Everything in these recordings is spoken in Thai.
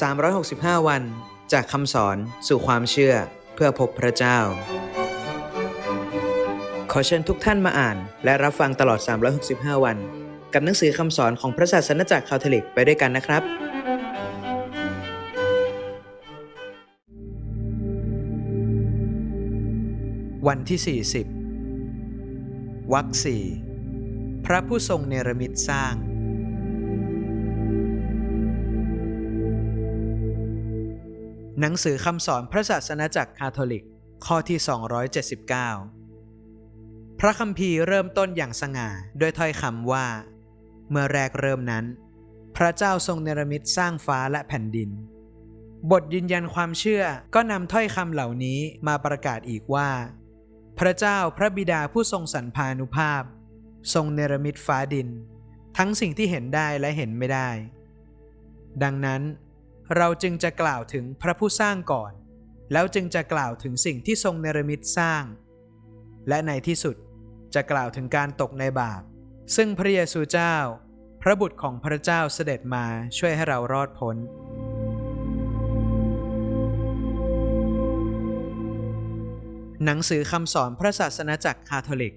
365 วัน จากคำสอนสู่ความเชื่อเพื่อพบพระเจ้า ขอเชิญทุกท่านมาอ่าน และรับฟังตลอด 365 วัน กับหนังสือคำสอนของพระศาสนจักรคาทอลิกไปด้วยกันนะครับ วันที่ 40วักสี่พระผู้ทรงเนรมิตสร้าง หนังสือคำสอนพระศาสนาจักรคาทอลิก ข้อที่ 279 พระคัมภีร์เริ่มต้นอย่างสง่าด้วยถ้อยคำว่า เมื่อแรกเริ่มนั้น พระเจ้าทรงเนรมิตสร้างฟ้าและแผ่นดิน บทยืนยันความเชื่อก็นำถ้อยคำเหล่านี้มาประกาศอีกว่า พระเจ้าพระบิดาผู้ทรงสรรพานุภาพ ทรงเนรมิตฟ้าดิน ทั้งสิ่งที่เห็นได้และเห็นไม่ได้ ดังนั้น เราจึงจะกล่าวถึงพระผู้สร้างก่อน แล้วจึงจะกล่าวถึงสิ่งที่ทรงเนรมิตสร้าง และในที่สุดจะกล่าวถึงการตกในบาป ซึ่งพระเยซูเจ้า พระบุตรของพระเจ้าเสด็จมาช่วยให้เรารอดพ้น หนังสือคำสอนพระศาสนาจักรคาทอลิก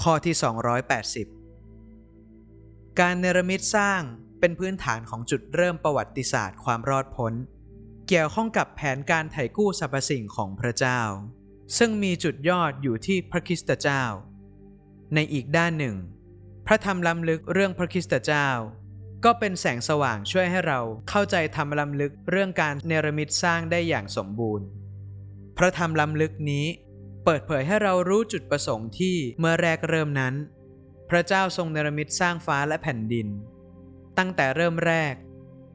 ข้อที่ 280 การเนรมิตสร้าง เป็นพื้นฐานของจุดเริ่มประวัติศาสตร์ความรอดพ้น เกี่ยวข้องกับแผนการไถ่กู้สรรพสิ่งของพระเจ้า ซึ่งมีจุดยอดอยู่ที่พระคริสตเจ้า ในอีกด้านหนึ่ง พระธรรมล้ำลึกเรื่องพระคริสตเจ้า ก็เป็นแสงสว่างช่วยให้เราเข้าใจธรรมล้ำลึกเรื่องการเนรมิตสร้างได้อย่างสมบูรณ์ พระธรรมล้ำลึกนี้เปิดเผยให้เรารู้จุดประสงค์ที่เมื่อแรกเริ่มนั้น พระเจ้าทรงเนรมิตสร้างฟ้าและแผ่นดิน ตั้งแต่เริ่มแรก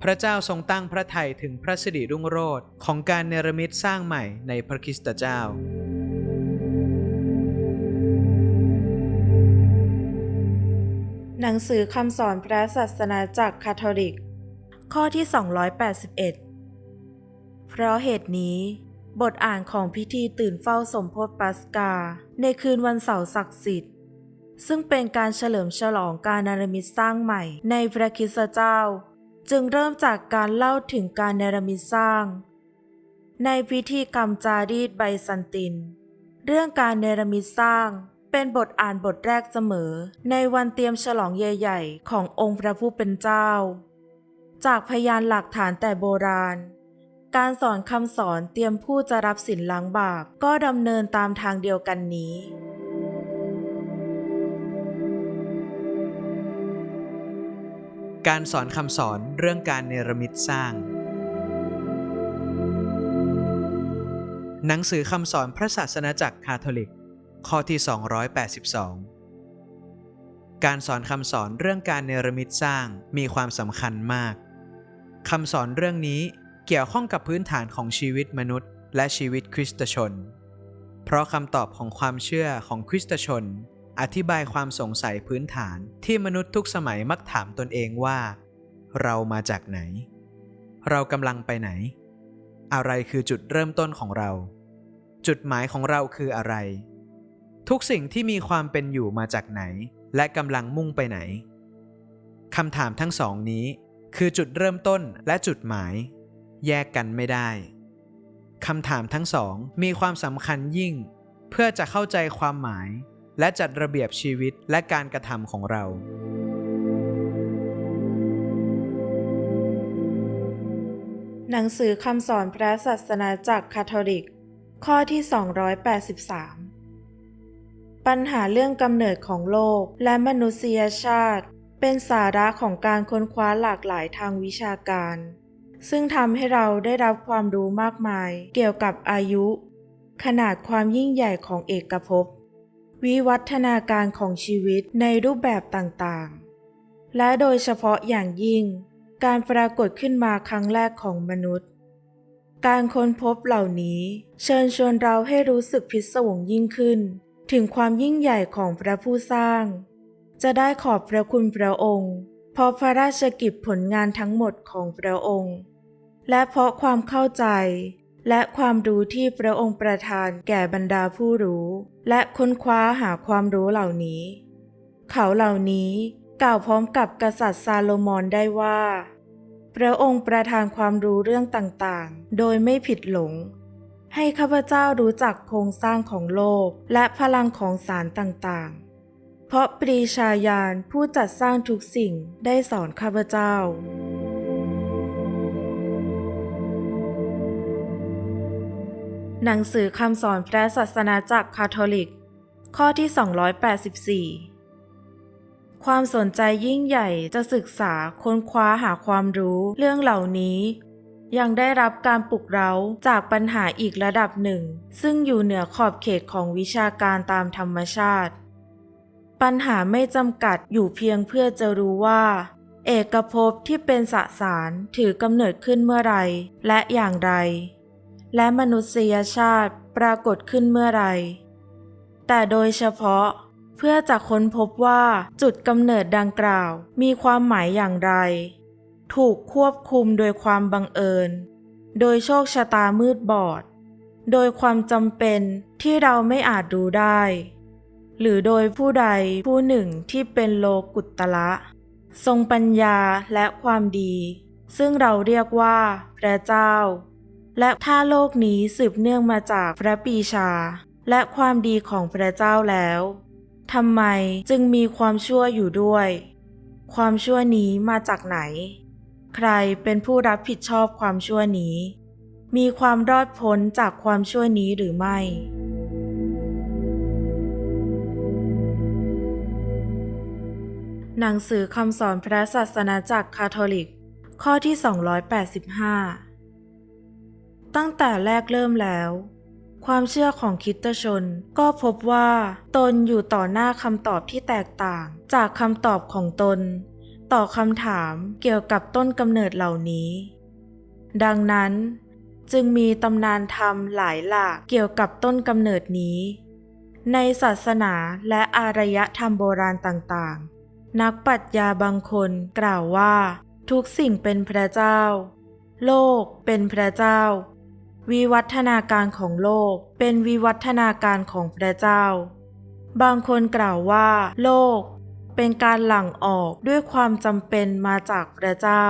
พระเจ้าทรงตั้งพระทัยถึงพระสิริรุ่งโรจน์ของการเนรมิตสร้างใหม่ในพระคริสตเจ้า หนังสือคำสอนพระศาสนาจักคาทอลิก ข้อที่ 281 เพราะเหตุนี้บทอ่านของพิธีตื่นเฝ้าสมโพธิปัสกา ในคืนวันเสาร์ศักดิ์สิทธิ ซึ่งเป็นการเฉลิมฉลองการนารมิตสร้างใหม่ ในพระคิสเจ้า จึงเริ่มจากการเล่าถึงการเนรมิตสร้าง ในพิธีกรรมจารีตไบซันติน เรื่องการเนรมิตสร้างเป็นบทอ่านบทแรกเสมอ ในวันเตรียมฉลองใหญ่ ๆ ขององค์พระผู้เป็นเจ้า จากพยานหลักฐานแต่โบราณ การสอนคำสอนเตรียมผู้จะรับสินล้างบาปก็ดำเนินตามทางเดียวกันนี้ การสอนคำสอนเรื่องการเนรมิตสร้าง หนังสือคำสอนพระศาสนาจักรคาทอลิก ข้อที่ 282 การสอนคำสอนเรื่องการเนรมิตสร้างมีความสำคัญมากคำสอนเรื่องนี้เกี่ยวข้องกับพื้นฐานของชีวิตมนุษย์ และชีวิตคริสตชน เพราะคำตอบของความเชื่อของคริสตชน อธิบายความสงสัยพื้นฐานที่มนุษย์ทุกสมัยมักถามตนเองว่า เรามาจากไหน เรากำลังไปไหน อะไรคือจุดเริ่มต้นของเรา จุดหมายของเราคืออะไร ทุกสิ่งที่มีความเป็นอยู่มาจากไหน และกำลังมุ่งไปไหนคำถามทั้งสองนี้ คือจุดเริ่มต้นและจุดหมาย แยกกันไม่ได้คำถามทั้งสองมีความสำคัญยิ่ง เพื่อจะเข้าใจความหมาย และจัดระเบียบชีวิตและการกระทำของเรา หนังสือคำสอนพระศาสนาจักคาทอลิก ข้อที่ 283 ปัญหาเรื่องกำเนิดของโลกและมนุษยชาติ เป็นสาระของการค้นคว้าหลากหลายทางวิชาการ ซึ่งทำให้เราได้รับความรู้มากมาย เกี่ยวกับอายุ ขนาดความยิ่งใหญ่ของเอกภพ วิวัฒนาการของชีวิตในรูปแบบต่างๆ และโดยเฉพาะอย่างยิ่ง การปรากฏขึ้นมาครั้งแรกของมนุษย์ การค้นพบเหล่านี้เชิญชวนเราให้รู้สึกพิศวงยิ่งขึ้น ถึงความยิ่งใหญ่ของพระผู้สร้าง จะได้ขอบพระคุณพระองค์เพราะพระราชกิจผลงานทั้งหมดของพระองค์ และเพราะความเข้าใจ และความรู้ที่พระองค์ประทานแก่บรรดาผู้รู้ และค้นคว้าหาความรู้เหล่านี้ เขาเหล่านี้กล่าวพร้อมกับกษัตริย์ซาโลมอนได้ว่า พระองค์ประทานความรู้เรื่องต่างๆ โดยไม่ผิดหลง ให้ข้าพเจ้ารู้จักโครงสร้างของโลกและพลังของสารต่างๆ เพราะปรีชาญาณผู้จัดสร้างทุกสิ่งได้สอนข้าพเจ้า หนังสือคำสอนพระศาสนาจักคาทอลิก ข้อที่ 284 ความสนใจยิ่งใหญ่จะศึกษาค้นคว้าหาความรู้เรื่องเหล่านี้ ยังได้รับการปลุกเร้าจากปัญหาอีกระดับหนึ่ง ซึ่งอยู่เหนือขอบเขตของวิชาการตามธรรมชาติ ปัญหาไม่จำกัดอยู่เพียงเพื่อจะรู้ว่าเอกภพที่เป็นสสารถือกำเนิดขึ้นเมื่อไรและอย่างไร และมนุษยชาติปรากฏขึ้นเมื่อไร แต่โดยเฉพาะเพื่อจะค้นพบว่าจุดกำเนิดดังกล่าว มีความหมายอย่างไร ถูกควบคุมโดยความบังเอิญ โดยโชคชะตามืดบอด โดยความจำเป็นที่เราไม่อาจรู้ได้ หรือโดยผู้ใดผู้หนึ่งที่เป็นโลกุตตละ ทรงปัญญาและความดี ซึ่งเราเรียกว่าพระเจ้า และถ้าโลกนี้สืบเนื่องมาจากพระปีชา และความดีของพระเจ้าแล้วทำไมจึงมีความชั่วอยู่ด้วย ความชั่วนี้มาจากไหน ใครเป็นผู้รับผิดชอบความชั่วนี้ มีความรอดพ้นจากความชั่วนี้หรือไม่ หนังสือคำสอนพระศาสนาจักรคาทอลิก ข้อที่ 285 ตั้งแต่แรกเริ่มแล้ว ความเชื่อของคิตชนก็พบว่า ตนอยู่ต่อหน้าคำตอบที่แตกต่าง จากคำตอบของตน ต่อคำถามเกี่ยวกับต้นกำเนิดเหล่านี้ ดังนั้นจึงมีตำนานธรรมหลายหลากเกี่ยวกับต้นกำเนิดนี้ ในศาสนาและอารยธรรมโบราณต่างๆ นักปรัชญาบางคนกล่าวว่า ทุกสิ่งเป็นพระเจ้า โลกเป็นพระเจ้า วิวัฒนาการของโลก เป็นวิวัฒนาการของพระเจ้า บางคนกล่าวว่า โลก เป็นการหลั่งออกด้วยความจำเป็นมาจากพระเจ้า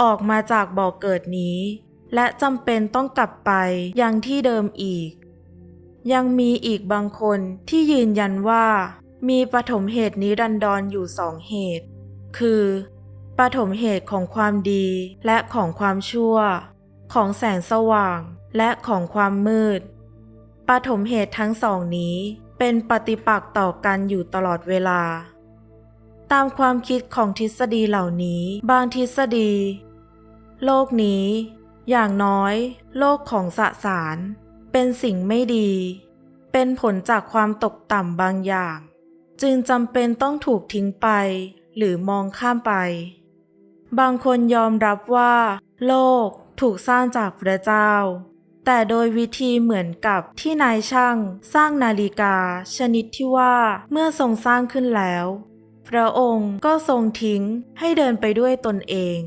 ออกมาจากบ่อเกิดนี้ และจำเป็นต้องกลับไปยังที่เดิมอีก ยังมีอีกบางคนที่ยืนยันว่า มีปฐมเหตุนิรันดรอยู่สองเหตุ คือปฐมเหตุของความดีและของความชั่ว ของแสงสว่าง และของความมืด ปฐมเหตุทั้งสองนี้เป็นปฏิปักษ์ต่อกันอยู่ตลอดเวลา ตามความคิดของทฤษฎีเหล่านี้ บางทฤษฎี โลกนี้ อย่างน้อย โลกของสสาร เป็นสิ่งไม่ดี เป็นผลจากความตกต่ำบางอย่าง จึงจำเป็นต้องถูกทิ้งไป หรือมองข้ามไป บางคนยอมรับว่า โลกถูกสร้างจากพระเจ้า แต่โดยวิธีเหมือนกับที่นายช่างสร้างนาฬิกา ชนิดที่ว่าเมื่อทรงสร้างขึ้นแล้ว พระองค์ก็ทรงทิ้งให้เดินไปด้วยตนเอง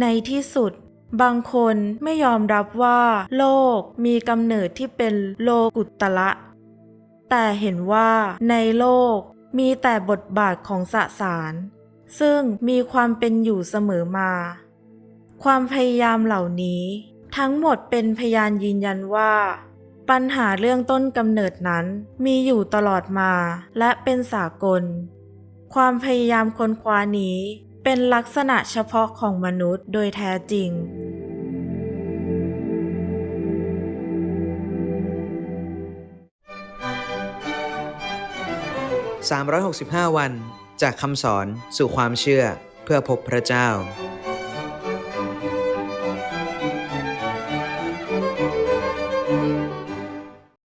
ในที่สุด บางคนไม่ยอมรับว่า โลกมีกำเนิดที่เป็นโลกุตตละ แต่เห็นว่าในโลกมีแต่บทบาทของสสาร ซึ่งมีความเป็นอยู่เสมอมา ความพยายามเหล่านี้ ทั้งหมดเป็นพยานยืนยันว่า ปัญหาเรื่องต้นกำเนิดนั้นมีอยู่ตลอดมา และเป็นสากล ความพยายามค้นคว้านี้เป็นลักษณะเฉพาะของมนุษย์โดยแท้จริง365 วัน จากคำสอนสู่ความเชื่อเพื่อพบพระเจ้า